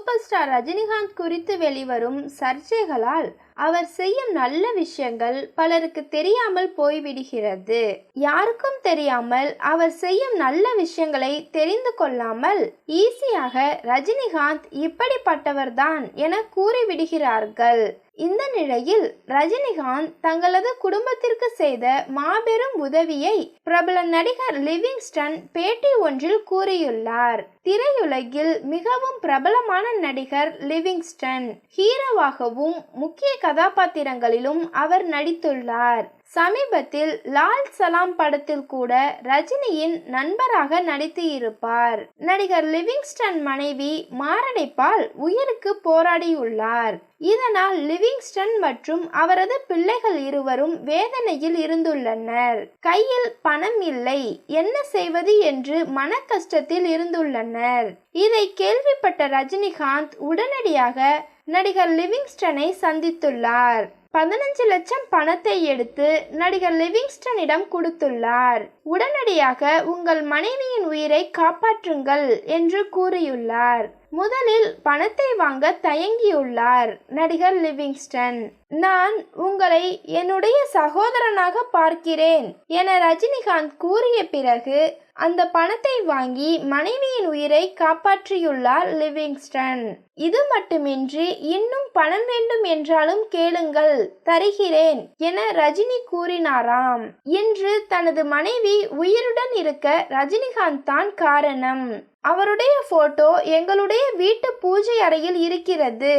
Super star Rajinikanth குறித்து வெளிவரும் சர்ச்சைகளால் அவர் செய்யும் நல்ல விஷயங்கள் பலருக்கு தெரியாமல் போய்விடுகிறது. யாருக்கும் தெரியாமல் அவர் செய்யும் நல்ல விஷயங்களை தெரிந்து கொள்ளாமல் ஈஸியாக ரஜினிகாந்த் இப்படிப்பட்டவர்தான் என கூறிவிடுகிறார்கள். இந்த நிலையில் ரஜினிகாந்த் தங்களது குடும்பத்திற்கு செய்த மாபெரும் உதவியை பிரபல நடிகர் லிவிங்ஸ்டன் பேட்டி ஒன்றில் கூறியுள்ளார். திரையுலகில் மிகவும் பிரபலமான நடிகர் லிவிங்ஸ்டன் ஹீரோவாகவும் முக்கிய கதாபாத்திரங்களிலும் அவர் நடித்துள்ளார். சமீபத்தில் லால் சலாம் படத்தில் கூட ரஜினியின் நண்பராக நடித்து இருப்பார். நடிகர் லிவிங்ஸ்டன் மனைவி மாரடைப்பால் உயிருக்கு போராடியுள்ளார். இதனால் லிவிங்ஸ்டன் மற்றும் அவரது பிள்ளைகள் இருவரும் வேதனையில் இருந்துள்ளனர். கையில் பணம் இல்லை என்ன செய்வது என்று மன கஷ்டத்தில் இருந்துள்ளனர். இதை கேள்விப்பட்ட ரஜினிகாந்த் உடனடியாக நடிகர் லிவிங்ஸ்டனை சந்தித்துள்ளார். பதினஞ்சு லட்சம் பணத்தை எடுத்து நடிகர் லிவிங்ஸ்டனிடம் கொடுத்துள்ளார். உடனடியாக உங்கள் மனைவியின் உயிரை காப்பாற்றுங்கள் என்று கூறியுள்ளார். முதலில் பணத்தை வாங்க தயங்கியுள்ளார் நடிகர் லிவிங்ஸ்டன். நான் உங்களை என்னுடைய சகோதரனாக பார்க்கிறேன் என ரஜினிகாந்த் கூறிய பிறகு அந்த பணத்தை வாங்கி மனைவியின் உயிரை காப்பாற்றியுள்ளார் லிவிங்ஸ்டன். இது மட்டுமின்றி இன்னும் பணம் வேண்டும் என்றாலும் கேளுங்கள் தருகிறேன் என ரஜினி கூறினாராம். இன்று தனது மனைவி உயிருடன் இருக்க ரஜினிகாந்த் தான் காரணம். அவருடைய போட்டோ எங்களுடைய வீட்டு பூஜை அறையில் இருக்கிறது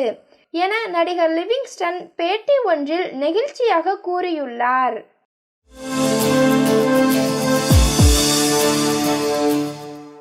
என நடிகர் லிவிங்ஸ்டன் பேட்டி ஒன்றில் நெகிழ்ச்சியாக கூறியுள்ளார்.